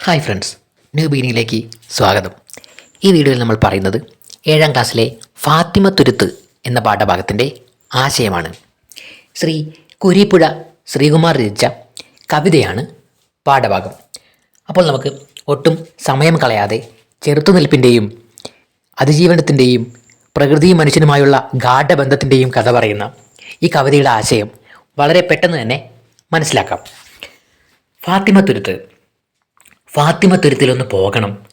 Hi friends new ബീനിയിലേക്ക് സ്വാഗതം. ഈ വീഡിയോയിൽ നമ്മൾ പറയുന്നത് ഏഴാം ക്ലാസ്സിലെ ഫാത്തിമ തുരുത്ത് എന്ന പാഠഭാഗത്തിന്റെ ആശയമാണ്. ശ്രീ കുരിപ്പുഴ ശ്രീകുമാർ രചിച്ച കവിതയാണ് പാഠഭാഗം. അപ്പോൾ നമുക്ക് ഒട്ടും സമയം കളയാതെ ചെറുത്തുനിൽപ്പിന്റെയും അതിജീവനത്തിന്റെയും പ്രകൃതിയും മനുഷ്യനുമായുള്ള ഗാഠബന്ധത്തിന്റെയും കഥ പറയുന്ന ഈ കവിതയുടെ ആശയം വളരെ പെട്ടെന്ന് തന്നെ മനസ്സിലാക്കാം. ഫാത്തിമ തുരുത്ത് ഫാത്തിമ തുരുത്തിലൊന്ന് പോകണം.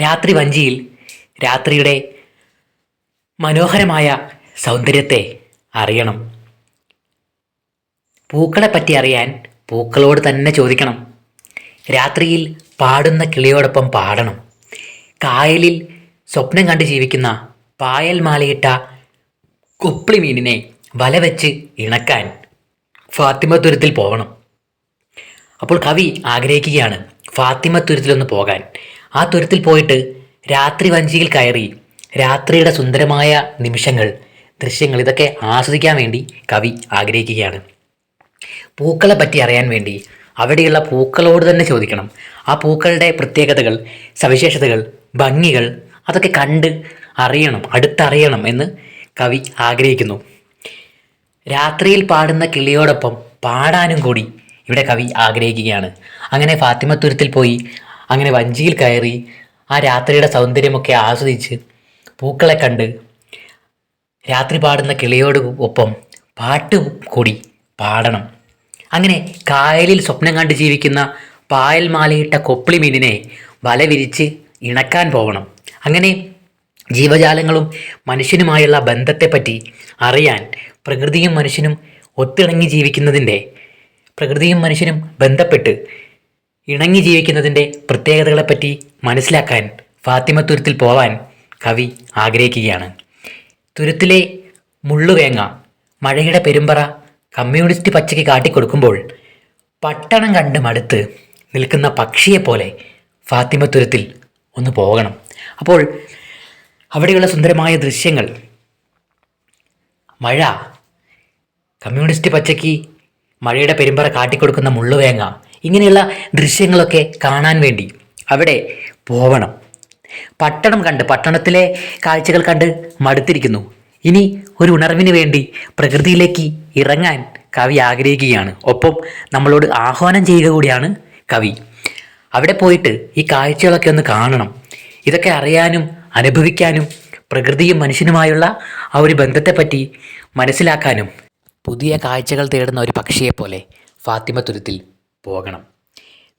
രാത്രി വഞ്ചിയിൽ രാത്രിയുടെ മനോഹരമായ സൗന്ദര്യത്തെ അറിയണം. പൂക്കളെ പറ്റി അറിയാൻ പൂക്കളോട് തന്നെ ചോദിക്കണം. രാത്രിയിൽ പാടുന്ന കിളിയോടൊപ്പം പാടണം. കായലിൽ സ്വപ്നം കണ്ട് ജീവിക്കുന്ന പായൽ മാലയിട്ട കുപ്പിളി മീനിനെ വല വെച്ച് ഇണക്കാൻ ഫാത്തിമ ദുരത്തിൽ പോകണം. അപ്പോൾ കവി ആഗ്രഹിക്കുകയാണ് ഫാത്തിമ തുരുത്തിലൊന്ന് പോകാൻ. ആ തുരുത്തിൽ പോയിട്ട് രാത്രി വഞ്ചിയിൽ കയറി രാത്രിയുടെ സുന്ദരമായ നിമിഷങ്ങൾ ദൃശ്യങ്ങൾ ഇതൊക്കെ ആസ്വദിക്കാൻ വേണ്ടി കവി ആഗ്രഹിക്കുകയാണ്. പൂക്കളെ പറ്റി അറിയാൻ വേണ്ടി അവിടെയുള്ള പൂക്കളോട് തന്നെ ചോദിക്കണം. ആ പൂക്കളുടെ പ്രത്യേകതകൾ സവിശേഷതകൾ ഭംഗികൾ അതൊക്കെ കണ്ട് അറിയണം അടുത്തറിയണം എന്ന് കവി ആഗ്രഹിക്കുന്നു. രാത്രിയിൽ പാടുന്ന കിളിയോടൊപ്പം പാടാനും കൂടി ഇവിടെ കവി ആഗ്രഹിക്കുകയാണ്. അങ്ങനെ ഫാത്തിമത്തുരത്തിൽ പോയി. അങ്ങനെ വഞ്ചിയിൽ കയറി ആ രാത്രിയുടെ സൗന്ദര്യമൊക്കെ ആസ്വദിച്ച് പൂക്കളെ കണ്ട് രാത്രി പാടുന്ന കിളിയോട് ഒപ്പം പാട്ട് കൂടി പാടണം. അങ്ങനെ കായലിൽ സ്വപ്നം കണ്ട് ജീവിക്കുന്ന പായൽ മാലയിട്ട കൊപ്പിളി മീനിനെ വല വിരിച്ച് ഇണക്കാൻ പോകണം അങ്ങനെ ജീവജാലങ്ങളും മനുഷ്യനുമായുള്ള ബന്ധത്തെപ്പറ്റി അറിയാൻ പ്രകൃതിയും മനുഷ്യനും ഒത്തിണങ്ങി ജീവിക്കുന്നതിന്റെ പ്രകൃതിയും മനുഷ്യനും ബന്ധപ്പെട്ട് ഇണങ്ങി ജീവിക്കുന്നതിന്റെ പ്രത്യേകതകളെപ്പറ്റി മനസ്സിലാക്കാൻ ഫാത്തിമ തുരുത്തിൽ പോവാൻ കവി ആഗ്രഹിക്കുകയാണ്. തുരുത്തിലെ മുള്ളുവേങ്ങ മഴയുടെ പെരുമ്പറ കമ്മ്യൂണിസ്റ്റ് പച്ചയ്ക്ക് കാട്ടിക്കൊടുക്കുമ്പോൾ പട്ടണം കണ്ട് മടുത്ത് നിൽക്കുന്ന പക്ഷിയെപ്പോലെ ഫാത്തിമ തുരുത്തിൽ ഒന്ന് പോകണം. അപ്പോൾ അവിടെയുള്ള സുന്ദരമായ ദൃശ്യങ്ങൾ. മഴ കമ്മ്യൂണിസ്റ്റ് പച്ചയ്ക്ക് മഴയുടെ പെരുമ്പറ കാട്ടിക്കൊടുക്കുന്ന മുള്ളുവേങ്ങ ഇങ്ങനെയുള്ള ദൃശ്യങ്ങളൊക്കെ കാണാൻ വേണ്ടി അവിടെ പോവണം. പട്ടണം കണ്ട് പട്ടണത്തിലെ കാഴ്ചകൾ കണ്ട് മടുത്തിരിക്കുന്നു. ഇനി ഒരു ഉണർവിന് വേണ്ടി പ്രകൃതിയിലേക്ക് ഇറങ്ങാൻ കവി ആഗ്രഹിക്കുകയാണ്. ഒപ്പം നമ്മളോട് ആഹ്വാനം ചെയ്യുക കൂടിയാണ് കവി. അവിടെ പോയിട്ട് ഈ കാഴ്ചകളൊക്കെ ഒന്ന് കാണണം. ഇതൊക്കെ അറിയാനും അനുഭവിക്കാനും പ്രകൃതിയും മനുഷ്യനുമായുള്ള ആ ഒരു ബന്ധത്തെപ്പറ്റി മനസ്സിലാക്കാനും പുതിയ കാഴ്ചകൾ തേടുന്ന ഒരു പക്ഷിയെപ്പോലെ ഫാത്തിമ തുരുത്തിൽ പോകണം.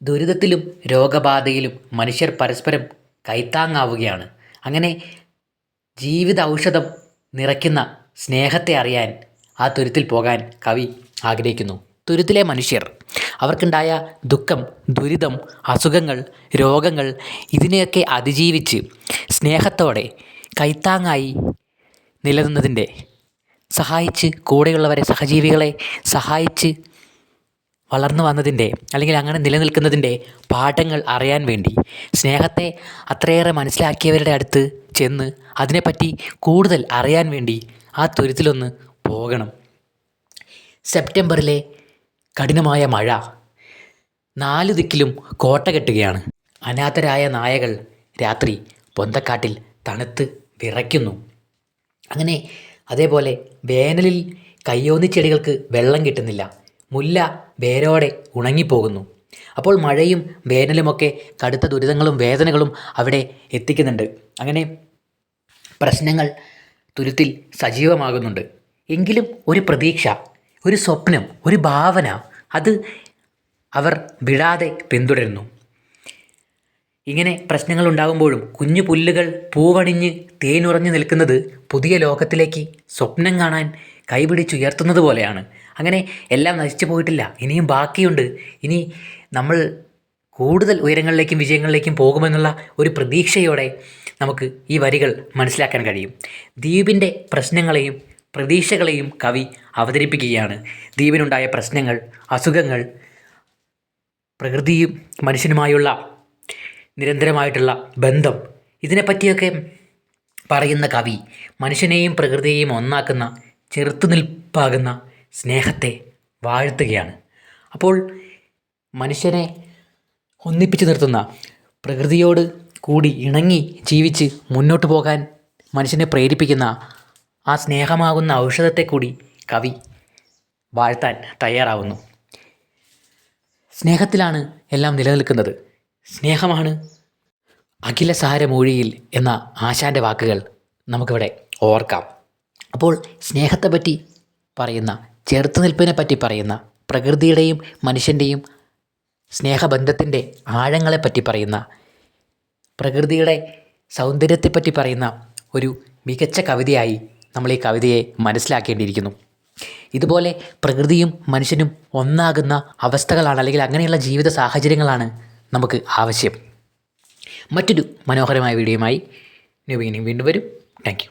ദുരിതത്തിലും രോഗബാധയിലും മനുഷ്യർ പരസ്പരം കൈത്താങ്ങാവുകയാണ്. അങ്ങനെ ജീവിത ഔഷധം നിറയ്ക്കുന്ന സ്നേഹത്തെ അറിയാൻ ആ തുരുത്തിൽ പോകാൻ കവി ആഗ്രഹിക്കുന്നു. തുരുത്തിലെ മനുഷ്യർ അവർക്കുണ്ടായ ദുഃഖം ദുരിതം അസുഖങ്ങൾ രോഗങ്ങൾ ഇതിനെയൊക്കെ അതിജീവിച്ച് സ്നേഹത്തോടെ കൈത്താങ്ങായി നിലനിന്നതിന്റെ സഹായിച്ച് കൂടെയുള്ളവരെ സഹജീവികളെ സഹായിച്ച് വളർന്നു വന്നതിന്റെ അല്ലെങ്കിൽ അങ്ങനെ നിലനിൽക്കുന്നതിന്റെ പാഠങ്ങൾ അറിയാൻ വേണ്ടി സ്നേഹത്തെ അത്രയേറെ മനസ്സിലാക്കിയവരുടെ അടുത്ത് ചെന്ന് അതിനെപ്പറ്റി കൂടുതൽ അറിയാൻ വേണ്ടി ആ തുരുത്തിലൊന്ന് പോകണം. സെപ്റ്റംബറിലെ കഠിനമായ മഴ നാല് ദിക്കിലും കോട്ട കെട്ടുകയാണ്. അനാഥരായ നായകൾ രാത്രി പൊന്തക്കാട്ടിൽ തണുത്ത് വിറയ്ക്കുന്നു. അങ്ങനെ അതേപോലെ വേനലിൽ കയ്യോന്നി ചെടികൾക്ക് വെള്ളം കിട്ടുന്നില്ല. മുല്ല വേരോടെ ഉണങ്ങിപ്പോകുന്നു. അപ്പോൾ മഴയും വേനലുമൊക്കെ കടുത്ത ദുരിതങ്ങളും വേദനകളും അവിടെ എത്തിക്കുന്നുണ്ട്. അങ്ങനെ പ്രശ്നങ്ങൾ തുരുത്തിൽ സജീവമാകുന്നുണ്ട്. എങ്കിലും ഒരു പ്രതീക്ഷ ഒരു സ്വപ്നം ഒരു ഭാവന അത് അവർ വിടാതെ പിന്തുടരുന്നു. ഇങ്ങനെ പ്രശ്നങ്ങൾ ഉണ്ടാകുമ്പോഴും കുഞ്ഞു പുല്ലുകൾ പൂവണിഞ്ഞ് തേനുറഞ്ഞു നിൽക്കുന്നത് പുതിയ ലോകത്തിലേക്ക് സ്വപ്നം കാണാൻ കൈപിടിച്ചുയർത്തുന്നത് പോലെയാണ്. അങ്ങനെ എല്ലാം നശിച്ചു പോയിട്ടില്ല. ഇനിയും ബാക്കിയുണ്ട്. ഇനി നമ്മൾ കൂടുതൽ ഉയരങ്ങളിലേക്കും വിജയങ്ങളിലേക്കും പോകുമെന്നുള്ള ഒരു പ്രതീക്ഷയോടെ നമുക്ക് ഈ വരികൾ മനസ്സിലാക്കാൻ കഴിയും. ദ്വീപിന്റെ പ്രശ്നങ്ങളെയും പ്രതീക്ഷകളെയും കവി അവതരിപ്പിക്കുകയാണ്. ദ്വീപിനുണ്ടായ പ്രശ്നങ്ങൾ അസുഖങ്ങൾ പ്രകൃതിയും മനുഷ്യനുമായുള്ള നിരന്തരമായിട്ടുള്ള ബന്ധം. ഇതിനെപ്പറ്റിയൊക്കെ പറയുന്ന കവി മനുഷ്യനെയും പ്രകൃതിയെയും ഒന്നാക്കുന്ന ചെറുത്തുനിൽപ്പാകുന്ന സ്നേഹത്തെ വാഴ്ത്തുകയാണ്. അപ്പോൾ മനുഷ്യനെ ഒന്നിപ്പിച്ചു നിർത്തുന്ന പ്രകൃതിയോട് കൂടി ഇണങ്ങി ജീവിച്ച് മുന്നോട്ട് പോകാൻ മനുഷ്യനെ പ്രേരിപ്പിക്കുന്ന ആ സ്നേഹമാകുന്ന ഔഷധത്തെ കൂടി കവി വാഴ്ത്താൻ തയ്യാറാവുന്നു. സ്നേഹത്തിലാണ് എല്ലാം നിലനിൽക്കുന്നത്. സ്നേഹമാണ്. അഖിലസാരമൊഴിയിൽ എന്ന ആശാന്റെ വാക്കുകൾ നമുക്കിവിടെ ഓർക്കാം. അപ്പോൾ സ്നേഹത്തെപ്പറ്റി പറയുന്ന ചെറുത്തുനിൽപ്പിനെ പറ്റി പറയുന്ന പ്രകൃതിയുടെയും മനുഷ്യന്റെയും സ്നേഹബന്ധത്തിന്റെ ആഴങ്ങളെപ്പറ്റി പറയുന്ന പ്രകൃതിയുടെ സൗന്ദര്യത്തെപ്പറ്റി പറയുന്ന ഒരു മികച്ച കവിതയായി നമ്മൾ ഈ കവിതയെ മനസ്സിലാക്കേണ്ടിയിരിക്കുന്നു. ഇതുപോലെ പ്രകൃതിയും മനുഷ്യനും ഒന്നാകുന്ന അവസ്ഥകളാണ് അല്ലെങ്കിൽ അങ്ങനെയുള്ള ജീവിത സാഹചര്യങ്ങളാണ് നമുക്ക് ആവശ്യം. മറ്റൊരു മനോഹരമായ വീഡിയോയുമായി ബിഗിനിങ് വീണ്ടും വരും. താങ്ക്